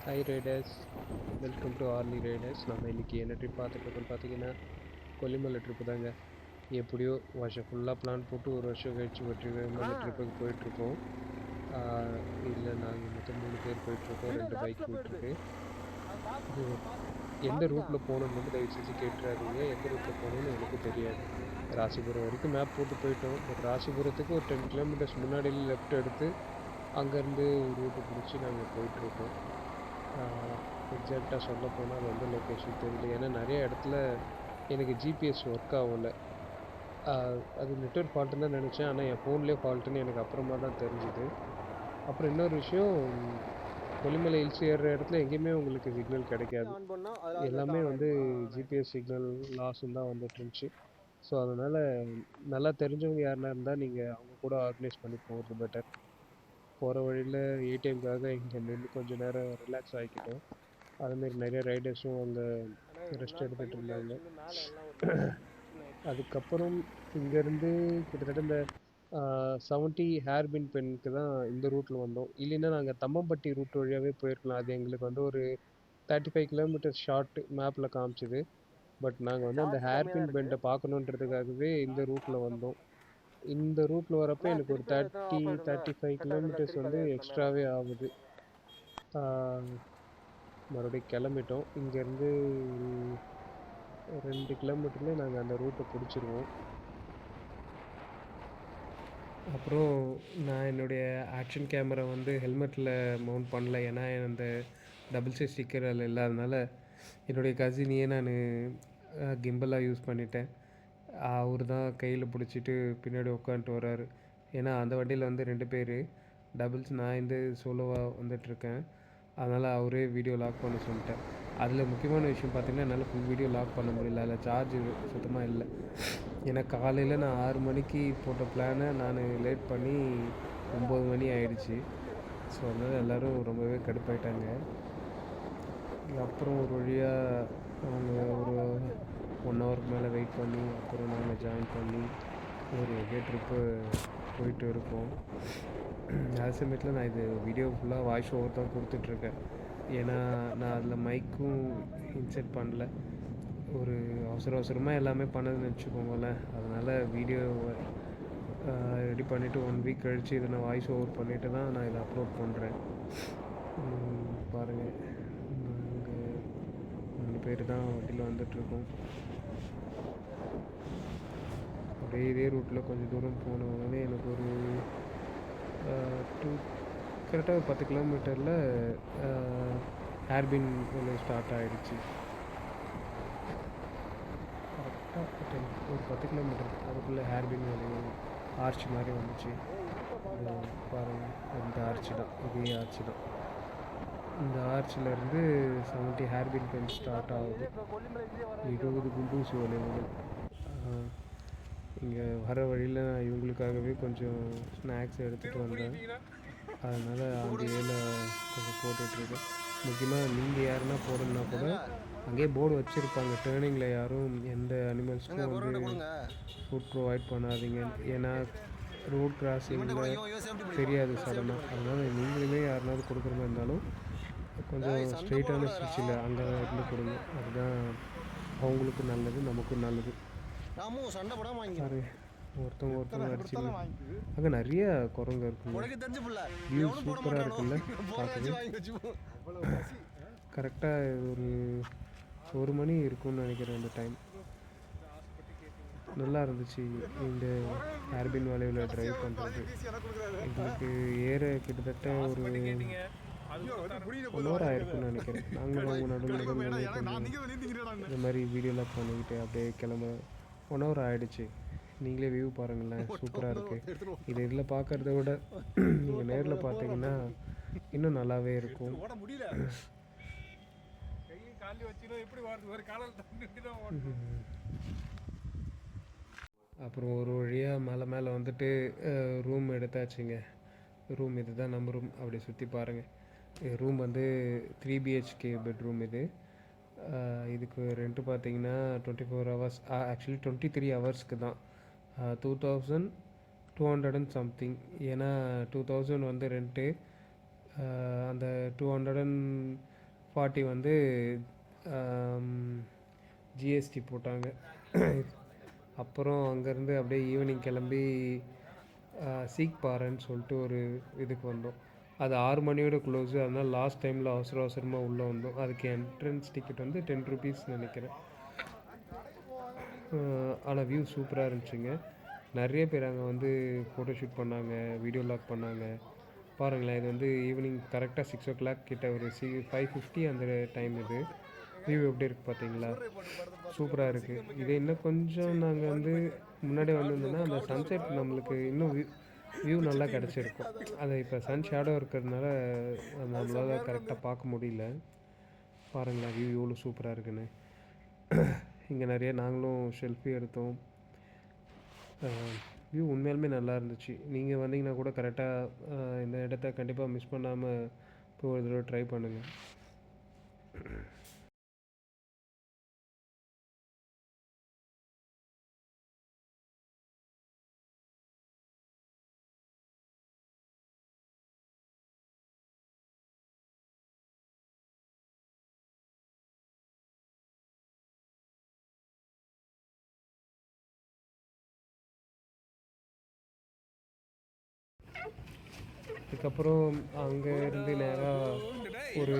Hi riders welcome to early riders நம்ம இன்றைக்கி என்ன ட்ரிப் பார்த்துட்ருக்கோம்னு பார்த்தீங்கன்னா கொல்லிமலை ட்ரிப்பு தாங்க. எப்படியோ வருஷம் ஃபுல்லாக பிளான் போட்டு ஒரு வருஷம் கழிச்சு ஒரு அந்த ட்ரிப்புக்கு போயிட்டுருக்கோம் இதில் நாங்கள் மொத்தம் மூணு பேர் போயிட்டுருக்கோம் ரெண்டு பைக் போயிட்டுருக்கு எந்த ரூட்டில் போகணுன்னு மட்டும் தயவு செஞ்சு கேட்டுறாதீங்க. எந்த ரூட்டில் போகணுன்னு எனக்கு தெரியாது. ராசிபுரம் வரைக்கும் மேப் போட்டு போயிட்டோம். பட் ராசிபுரத்துக்கு ஒரு டென் கிலோமீட்டர்ஸ் முன்னாடி லெஃப்ட் எடுத்து அங்கேருந்து ஒரு ரூட்டு பிடிச்சி நாங்கள் போயிட்டுருக்கோம் எக்ஸாக்டாக சொல்ல போனால் அது வந்து லொக்கேஷன் தெரியல ஏன்னா நிறைய இடத்துல எனக்கு ஜிபிஎஸ் ஒர்க் ஆகல. அது நெட்ஒர்க் ஃபால்ட்டுன்னு தான் நினச்சேன். ஆனால் என் ஃபோன்லேயே ஃபால்ட்டுன்னு எனக்கு அப்புறமா தான் தெரிஞ்சுது. அப்புறம் இன்னொரு விஷயம் கொல்லிமலை ஹில்ஸ் ஏறுற இடத்துல எங்கேயுமே உங்களுக்கு சிக்னல் கிடைக்காது. எல்லாமே வந்து ஜிபிஎஸ் சிக்னல் லாஸும் தான் வந்துட்டு இருந்துச்சு. ஸோ அதனால் நல்லா தெரிஞ்சவங்க யாருனா இருந்தால் நீங்கள் அவங்க கூட ஆர்கனைஸ் பண்ணி போகிறது பெட்டர் போகிற வழியில் ஏடிஎம்காக இங்கே நின்று கொஞ்சம் நேரம் ரிலாக்ஸ் ஆகிக்கிட்டோம் அதுமாரி நிறைய ரைடர்ஸும் அங்கே ரெஸ்ட் எடுத்துகிட்டு இருந்தாங்க. அதுக்கப்புறம் இங்கேருந்து கிட்டத்தட்ட இந்த செவன்ட்டி ஹேர்பின் பெண்ணுக்கு தான் இந்த ரூட்டில் வந்தோம். இல்லைன்னா நாங்கள் தம்மம்பட்டி ரூட் வழியாகவே போயிருக்கலாம். அது எங்களுக்கு வந்து ஒரு தேர்ட்டி ஃபைவ் கிலோமீட்டர் ஷார்ட் மேப்பில் காமிச்சுது. பட் நாங்கள் வந்து அந்த ஹேர்பின் பெண்டை பார்க்கணுன்றதுக்காகவே இந்த ரூட்டில் வந்தோம். இந்த ரூட்டில் வரப்போ எனக்கு ஒரு தேர்ட்டி தேர்ட்டி ஃபைவ் கிலோமீட்டர்ஸ் வந்து எக்ஸ்ட்ராவே ஆகுது. மறுபடியும் கிளம்பிட்டோம். இங்கேருந்து ரெண்டு கிலோமீட்டர்லேயே நாங்கள் அந்த ரூட்டை பிடிச்சிருவோம். அப்புறம் நான் என்னுடைய ஆக்ஷன் கேமரா வந்து ஹெல்மெட்டில் மவுண்ட் பண்ணல. ஏன்னா அந்த டபுள் சைஸ் ஸ்டிக்கர் அதில் இல்லாதனால என்னுடைய கசினையே நான் கிம்பலாக யூஸ் பண்ணிட்டேன். அவர் தான் கையில் பிடிச்சிட்டு பின்னாடி உட்காந்துட்டு வர்றாரு. ஏன்னா அந்த வண்டியில் வந்து ரெண்டு பேர். டபுள்ஸ் நான் இந்த சோலோவாக வந்துட்டுருக்கேன் அதனால் அவரே வீடியோ லாக் பண்ண சொல்லிட்டேன் அதில் முக்கியமான விஷயம் பார்த்திங்கன்னா என்னால் ஃபுல் வீடியோ லாக் பண்ண முடியல. அதில் சார்ஜ் சுத்தமாக இல்லை. ஏன்னா காலையில் நான் ஆறு மணிக்கு போட்ட பிளானை நான் லேட் பண்ணி ஒம்பது மணி ஆயிடுச்சு. ஸோ அதனால் எல்லோரும் ரொம்பவே கடுப்பாயிட்டாங்க. அப்புறம் ஒரு வழியாக அவங்க ஒரு ஒன் ஹவருக்கு மேலே வெயிட் பண்ணி அப்புறம் நாங்கள் ஜாயின் பண்ணி ஒரு எகே ட்ரிப்பு போயிட்டு இருக்கோம். அது சமயத்தில் நான் இது வீடியோ ஃபுல்லாக வாய்ஸ் ஓவர் தான் கொடுத்துட்ருக்கேன். ஏன்னா நான் அதில் மைக்கும் இன்செர்ட் பண்ணல. ஒரு அவசர அவசரமாக எல்லாமே பண்ணதுன்னு வச்சுக்கோங்களேன். அதனால் வீடியோ ரெடி பண்ணிவிட்டு ஒன் வீக் கழித்து இதை நான் வாய்ஸ் ஓவர் பண்ணிவிட்டு தான் நான் இதை அப்லோட் பண்ணுறேன் பாருங்கள் நாங்கள் மூணு பேர் தான் வண்டியில் வந்துட்ருக்கோம். அப்படியே இதே ரூட்டில் கொஞ்சம் தூரம் போனோடனே எனக்கு ஒரு டூ கரெக்டாக ஒரு பத்து கிலோமீட்டரில் ஏர்பின் ஒன்று ஸ்டார்ட் ஆகிடுச்சு கரெக்டாக டென் ஒரு பத்து கிலோமீட்டர் அதுக்குள்ளே ஹேர்பின் வேலையும் ஆர்ச் மாதிரி வந்துச்சு. பாருங்கள் இந்த ஆர்ச் தான் இதே ஆர்ச் தான். இந்த ஆர்ச்சிலேருந்து செவன்ட்டி ஹேர்பின் பென் ஸ்டார்ட் ஆகுது. இருபது குண்டூசி வளைவுகள் இங்கே வர வழியில் நான் இவங்களுக்காகவே கொஞ்சம் ஸ்நாக்ஸ் எடுத்துகிட்டு வந்தேன். அதனால் அந்த ஏழை கொஞ்சம் போட்டுட்ருக்கேன். முக்கியமாக நீங்கள் யாருன்னா போடணுன்னா கூட அங்கேயே போர்டு வச்சுருப்பாங்க. டேர்னிங்கில் யாரும் எந்த அனிமல்ஸ்க்கும் வந்து ஃபுட் ப்ரொவைட் பண்ணாதீங்க. ஏன்னா ரோட் கிராசிங்கில் தெரியாது சடனாக அதனால் நீங்களுமே யாருனாவது கொடுக்குற மாதிரி இருந்தாலும் கொஞ்சம் ஸ்ட்ரெயிட்டான ஸ்டிச்சில் அங்கே இருந்து கொடுங்க. அதுதான் அவங்களுக்கும் நல்லது நமக்கும் நல்லது. நாமும் சண்டை போடாம வாங்கி பாரு ஒருத்தவங்க ஒருத்தவங்க அடிச்சுங்க அங்கே நிறைய குரங்கு இருக்குங்க உனக்கு தெரிஞ்சு புள்ள. வியூ இருக்குல்ல ஒரு ஒரு மணி இருக்கும்னு நினைக்கிறேன் அந்த டைம் நல்லா இருந்துச்சு இந்த ஏர்பின் வளைவில் ட்ரைவ் பண்ணுறது எங்களுக்கு ஏற கிட்டத்தட்ட ஒரு ஒன் ஹவர் ஆயிருக்கும்னு நினைக்கிறேன். நாங்களும் அவங்க நடுவில் இந்த மாதிரி வீடியோலாம் பண்ணிக்கிட்டு அப்படியே கிளம்ப ஒன் ஹவர் ஆயிடுச்சு. நீங்களே வியூ பாருங்களேன். சூப்பராக இருக்குது இது இதில் பார்க்குறத விட நீங்கள் நேரில் பார்த்தீங்கன்னா இன்னும் நல்லாவே இருக்கும். அப்புறம் ஒரு வழியாக மேலே மேலே வந்துட்டு ரூம் எடுத்தாச்சுங்க. ரூம் இது தான் நம்ம ரூம் அப்படி சுற்றி பாருங்கள் ரூம் வந்து த்ரீ பிஹெச்கே பெட்ரூம் இது. இதுக்கு ரெண்ட்டு பார்த்தீங்கன்னா twenty four hours actually twenty three ஹவர்ஸ்க்கு தான் two thousand two hundred and something ஏன்னா டூ தௌசண்ட் வந்து ரெண்ட்டு அந்த டூ ஹண்ட்ரட் அண்ட் ஃபார்ட்டி வந்து ஜிஎஸ்டி போட்டாங்க. அப்புறம் அங்கேருந்து அப்படியே ஈவினிங் கிளம்பி சீக் பாறைன்னு சொல்லிட்டு ஒரு இதுக்கு வந்தோம். அது ஆறு மணியோட க்ளோஸு அதனால் லாஸ்ட் டைமில் அவசர அவசரமாக உள்ளே வந்தோம். அதுக்கு என்ட்ரன்ஸ் டிக்கெட் வந்து டென் ருபீஸ் நினைக்கிறேன். ஆனால் வியூ சூப்பராக இருந்துச்சுங்க. நிறைய பேர் அங்கே வந்து ஃபோட்டோ ஷூட் பண்ணாங்க வீடியோ லாக் பண்ணாங்க. பாருங்களேன் இது வந்து ஈவினிங் கரெக்டாக சிக்ஸ் ஓ கிளாக் கிட்ட ஒரு சி ஃபைவ் ஃபிஃப்டி அந்த டைம் இது. வியூ எப்படி இருக்குது பார்த்தீங்களா சூப்பராக இருக்குது இது இன்னும் கொஞ்சம் நாங்கள் வந்து முன்னாடி வந்திருந்தோம்னா அந்த சன்செட் நம்மளுக்கு இன்னும் வியூ நல்லா கிடச்சிருக்கும். அது இப்போ சன் ஷேடோ இருக்கிறதுனால நம்மளால் கரெக்டாக பார்க்க முடியல. பாருங்களேன் வியூ எவ்வளோ சூப்பராக இருக்குன்னு. இங்கே நிறைய நாங்களும் செல்ஃபி எடுத்தோம். வியூ உண்மையாலுமே நல்லா இருந்துச்சு. நீங்கள் வந்தீங்கன்னா கூட கரெக்டாக இந்த இடத்த கண்டிப்பாக மிஸ் பண்ணாமல் போய் ஒரு தடவை ட்ரை பண்ணுங்கள் அதுக்கப்புறம் அங்கே இருந்து நேராக ஒரு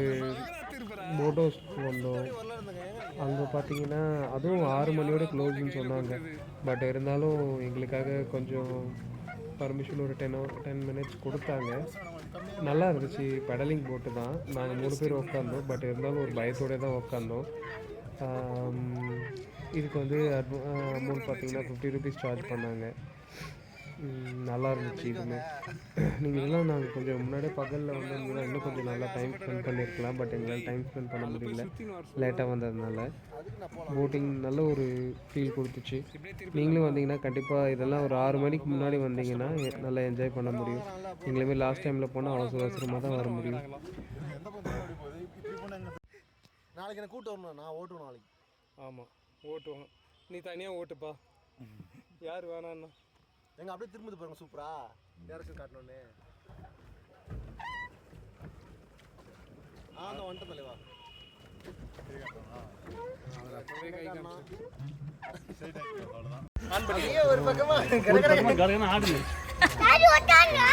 போட் ஹவுஸ்க்கு வந்தோம். அங்கே பார்த்தீங்கன்னா அதுவும் ஆறு மணியோட க்ளோஸ்னு சொன்னாங்க. பட் இருந்தாலும் எங்களுக்காக கொஞ்சம் பர்மிஷன் ஒரு டென் டென் மினிட்ஸ் கொடுத்தாங்க. நல்லா இருந்துச்சு. பெடலிங் போட்டு தான். நாங்கள் மூணு பேர் உட்காந்தோம் பட் இருந்தாலும் ஒரு பயத்தோட தான் உட்காந்தோம் இதுக்கு வந்து அமௌண்ட் பார்த்தீங்கன்னா ஃபிஃப்டி ருபீஸ் சார்ஜ் பண்ணாங்க. நல்லா இருந்துச்சு இதுவுமே. நீங்கள் இதெல்லாம் நாங்கள் கொஞ்சம் முன்னாடியே பகலில் வந்திருந்தீங்கன்னா இன்னும் கொஞ்சம் நல்லா டைம் ஸ்பெண்ட் பண்ணியிருக்கலாம் பட் எங்களால் டைம் ஸ்பெண்ட் பண்ண முடியல. லேட்டாக வந்ததுனால. போட்டிங் நல்ல ஒரு ஃபீல் கொடுத்துச்சு. நீங்களும் வந்தீங்கன்னா கண்டிப்பாக இதெல்லாம் ஒரு ஆறு மணிக்கு முன்னாடி வந்தீங்கன்னா நல்லா என்ஜாய் பண்ண முடியும். எங்களுமே லாஸ்ட் டைமில் போனால் அவசர அவசரமாக தான் வர முடியும். நாளைக்கு கூட்டு வரணும் நான் ஓட்டுவேன் நாளைக்கு. ஆமாம் ஓட்டுவோம். நீ தனியாக ஓட்டுப்பா. யார் வேணான்னா? எங்க அப்படியே திரும்பி பாருங்க சூப்பரா. டேரக்ஷன் காட்டணும்னு. ஆ அந்த வந்துட்ட தலைவா ஒரு பக்கமா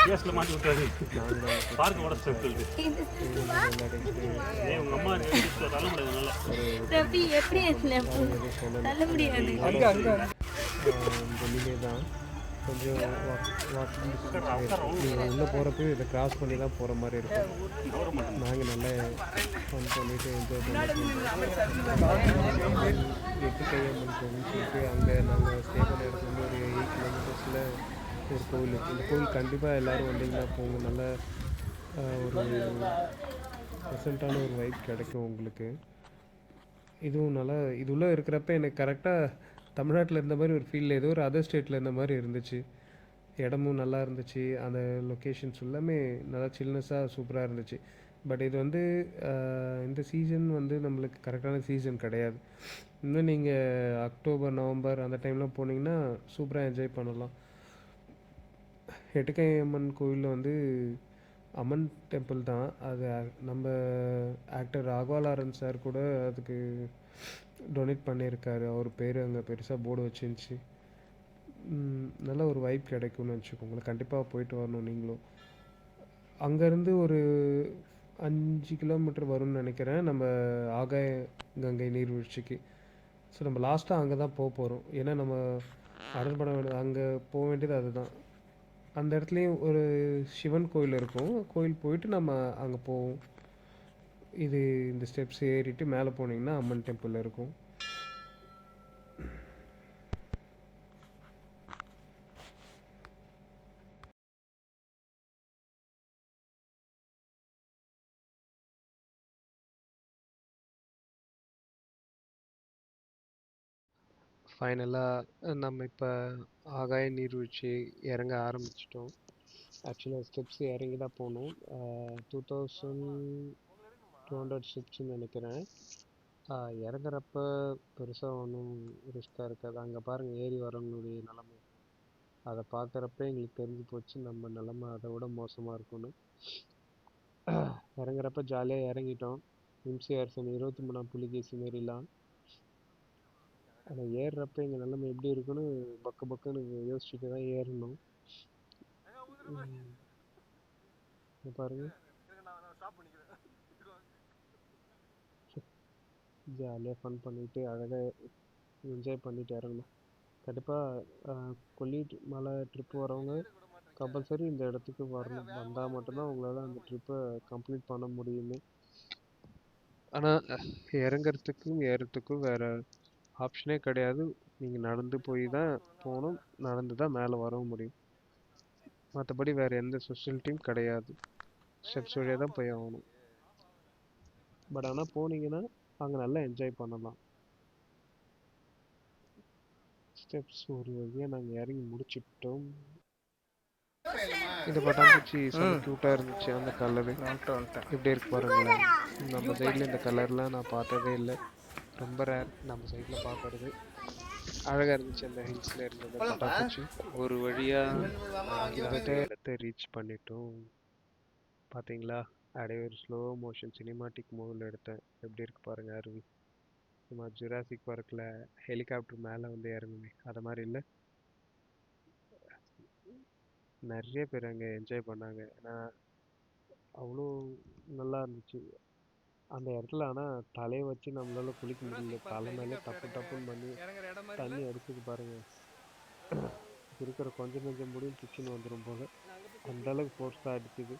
கேஸ்ல மாட்டி விட்டாரு. பார்க்க ஏன் உங்க அம்மா தள்ள முடியாது நல்லா. ரவி எப்படி தள்ள முடியாது. தான் கொஞ்சம் வாக்கிங் நீங்கள் உள்ளே போகிறப்ப இதை கிராஸ் பண்ணி தான் போகிற மாதிரி இருக்கும். நாங்கள் நல்லா ஃபன் பண்ணிட்டு என்ஜாய் பண்ணிட்டு எட்டு கையம்மன் சொல்லிட்டு அங்கே நாங்கள் ஸ்டே பண்ண இடத்துல ஒரு எயிட் கிலோமீட்டர்ஸில் ஒரு கோவில் இருக்குது இந்த கோவில் கண்டிப்பாக எல்லோரும் வந்தீங்கன்னா போங்க. நல்ல ஒரு ப்ரெசண்ட்டான ஒரு வைப் கிடைக்கும் உங்களுக்கு. இதுவும் நல்லா இது உள்ளே இருக்கிறப்ப எனக்கு கரெக்டாக தமிழ்நாட்டில் இருந்த மாதிரி ஒரு ஃபீல் ஏதோ ஒரு அதர் ஸ்டேட்டில் இருந்த மாதிரி இருந்துச்சு. இடமும் நல்லா இருந்துச்சு. அந்த லொக்கேஷன்ஸ் எல்லாமே நல்லா சில்னஸாக சூப்பராக இருந்துச்சு. பட் இது வந்து இந்த சீசன் வந்து நம்மளுக்கு கரெக்டான சீசன் கிடையாது. இன்னும் நீங்கள் அக்டோபர் நவம்பர் அந்த டைம்லாம் போனீங்கன்னா சூப்பராக என்ஜாய் பண்ணலாம். எட்டுக்கை அம்மன் கோயிலில் வந்து அம்மன் டெம்பிள் தான். அது நம்ம ஆக்டர் ராகவாலாரன் சார் கூட அதுக்கு டொனேட் பண்ணியிருக்காரு. அவர் பேர் அங்கே பெருசாக போர்டு வச்சிருந்துச்சு. நல்ல ஒரு வைப் கிடைக்கும்னு வச்சுக்கோங்களேன் கண்டிப்பாக போயிட்டு வரணும் நீங்களும். அங்கேருந்து ஒரு அஞ்சு கிலோமீட்டர் வரும்னு நினைக்கிறேன். நம்ம ஆகாய கங்கை நீர்வீழ்ச்சிக்கு. ஸோ நம்ம லாஸ்ட்டாக அங்கே தான் போக போகிறோம் ஏன்னா நம்ம அட்டன் பண்ண வேண்டியது அங்கே போக வேண்டியது அதுதான். அந்த இடத்துலையும் ஒரு சிவன் கோயில் இருக்கும். கோயில் போயிட்டு நம்ம அங்கே போவோம். இது இந்த ஸ்டெப்ஸ் ஏறிட்டு மேலே போனீங்கன்னா அம்மன் டெம்பிள் இருக்கும். ஃபைனலாக நம்ம இப்போ ஆகாய நீர்வீழ்ச்சி இறங்க ஆரம்பிச்சிட்டோம். ஆக்சுவலாக ஸ்டெப்ஸ் இறங்கி தான் போகணும். டூ தௌசண்ட் டூ ஹண்ட்ரட் ஸ்டெப்ஸ்ன்னு நினைக்கிறேன் இறங்குறப்ப பெருசாக ஒன்றும் ரிஸ்க்காக இருக்காது. அங்கே பாருங்கள் ஏறி வரவங்களுடைய நிலமை. அதை பார்க்குறப்ப எங்களுக்கு தெரிஞ்சு போச்சு நம்ம நிலமை அதை விட மோசமாக இருக்கும்னு. இறங்குறப்ப ஜாலியாக இறங்கிட்டோம். இம்சி அரசன் இருபத்தி மூணாம் புலிகேசி மாரிலாம். ஆனால் ஏறுறப்ப எங்கள் நிலைமை எப்படி இருக்குன்னு பக்கு பக்குன்னு யோசிச்சுட்டு தான் ஏறணும் பாருங்கள் இங்க பாருங்க ஜாலியாக ஃபன் பண்ணிட்டு அழகாக என்ஜாய் பண்ணிட்டு இறங்கணும். கண்டிப்பாக கொல்லி மலை ட்ரிப்பு வரவங்க கம்பல்சரி இந்த இடத்துக்கு வரணும். வந்தால் மட்டும்தான் உங்களால் அந்த ட்ரிப்பை கம்ப்ளீட் பண்ண முடியுமே. ஆனால் இறங்குறதுக்கும் ஏறத்துக்கும் வேறு ஆப்ஷனே கிடையாது. நீங்கள் நடந்து போய் தான் போகணும். நடந்து தான் மேலே வரவும் முடியும். மற்றபடி வேறு எந்த ஃபெசிலிட்டியும் கிடையாது. ஸ்டெப்ஸ் வழியாக தான் போய் ஆகணும். பட் ஆனால் போனீங்கன்னா அங்கே நல்லா என்ஜாய் பண்ணலாம். ஸ்டெப்ஸ் ஒரு வழியாக நாங்கள் இறங்கி முடிச்சிட்டோம். இந்த பட்டாம்பூச்சி க்யூட்டாக இருந்துச்சு அந்த கலரு எப்படி இருக்கு பாருங்களேன். நம்ம சைடில் இந்த கலர்லாம் நான் பார்த்ததே இல்லை. ரொம்ப ரேர் நம்ம சைடில் பார்க்கறது. அழகாக இருந்துச்சு அந்த ஹில்ஸில் இருந்தது பட்டாம்பூச்சி ஒரு வழியாக ரீச் பண்ணிட்டோம். பார்த்தீங்களா அப்படியே ஒரு ஸ்லோ மோஷன் சினிமாட்டிக் மூவில் எடுத்தேன். எப்படி இருக்கு பாருங்க அருவி. சும்மா ஜுராசிக் பார்க்கில் ஹெலிகாப்டர் மேலே வந்து இறங்குமே அது மாதிரி இல்லை? நிறைய பேர் அங்கே என்ஜாய் பண்ணாங்க. ஏன்னா அவ்வளோ நல்லா இருந்துச்சு. அந்த இடத்துல ஆனால் தலையை வச்சு நம்மளால குளிக்க முடியல. தலை மேலே டப்பு டப்புன்னு பண்ணி தண்ணி அடிச்சுது பாருங்க. இருக்கிற கொஞ்சம் கொஞ்சம் முடியும் பிச்சுன்னு வந்துடும் போல. அந்த அளவுக்கு ஃபோர்ஸாக அடிச்சுது.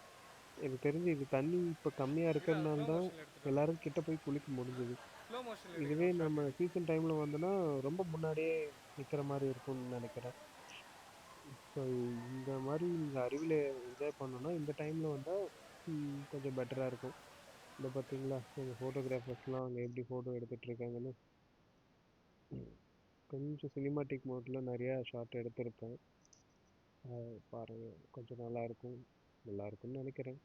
எனக்கு தெரிஞ்சு இது தண்ணி இப்போ கம்மியாக இருக்கிறதுனால தான் எல்லாரும் கிட்ட போய் குளிக்க முடிஞ்சுது. இதுவே நம்ம சீசன் டைமில் வந்தோன்னா ரொம்ப முன்னாடியே நிற்கிற மாதிரி இருக்கும்னு நினைக்கிறேன். ஸோ இந்த மாதிரி நீங்கள் அருவியில் என்ஜாய் பண்ணோன்னா இந்த டைமில் வந்தால் கொஞ்சம் பெட்டராக இருக்கும். இந்த பார்த்தீங்களா எங்கள் ஃபோட்டோகிராஃபர்ஸ்லாம் அங்கே எப்படி ஃபோட்டோ எடுத்துகிட்டு இருக்காங்கன்னு. கொஞ்சம் சினிமாட்டிக் மோட்டில் நிறையா ஷார்ட் எடுத்திருப்பேன். பாருங்கள் கொஞ்சம் நல்லா இருக்கும் நல்லா இருக்கும்னு நினைக்கிறேன்.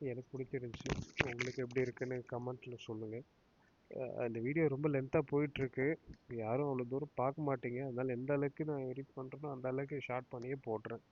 எனக்கு பிடிச்சிருந்துச்சி. உங்களுக்கு எப்படி இருக்குன்னு கமெண்ட்டில் சொல்லுங்கள் அந்த வீடியோ ரொம்ப லென்த்தாக போயிட்டுருக்கு. யாரும் அவ்வளோ தூரம் பார்க்க மாட்டீங்க. அதனால எந்த அளவுக்கு நான் எடிட் பண்ணுறேனோ அந்த அளவுக்கு ஷார்ட் பண்ணியே போடுறேன்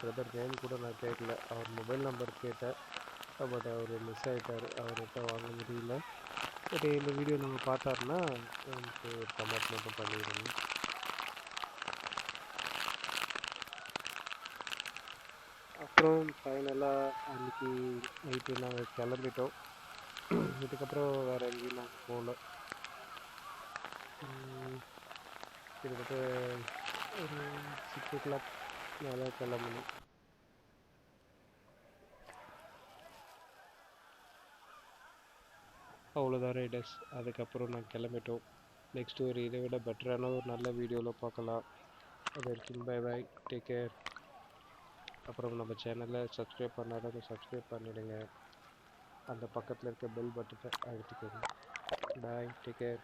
பிரதர் நேம் கூட நான் கேட்கல. அவர் மொபைல் நம்பர் கேட்டேன். பட் அவர் மிஸ் ஆகிட்டார் அவர்கிட்ட வாங்க முடியல. பட் இந்த வீடியோ நம்ம பார்த்தாருன்னா எனக்கு ஒரு கமெண்ட் மட்டும் பண்ணிடுங்க. அப்புறம் ஃபைனலாக அன்றைக்கி நைட்டு நாங்கள் கிளம்பிட்டோம். இதுக்கப்புறம் வேறு எங்கேயும் நாங்கள் போகல கிட்டத்தட்ட ஒரு சிக்ஸ் ஓ கிளாக் நல்லா கிளம்பணும் அவ்வளோதான் ரைடர்ஸ் அதுக்கப்புறம் நான் கிளம்பிட்டோம். நெக்ஸ்ட் ஒரு இதை விட பெட்டரான ஒரு நல்ல வீடியோவில் பார்க்கலாம். அது வரைக்கும் பை பை டேக் கேர் அப்புறம் நம்ம சேனலை சப்ஸ்கிரைப் பண்ணாதவங்க சப்ஸ்கிரைப் பண்ணிவிடுங்க அந்த பக்கத்தில் இருக்க பெல் பட்டத்தை அழுத்திக்கோங்க. Bye take care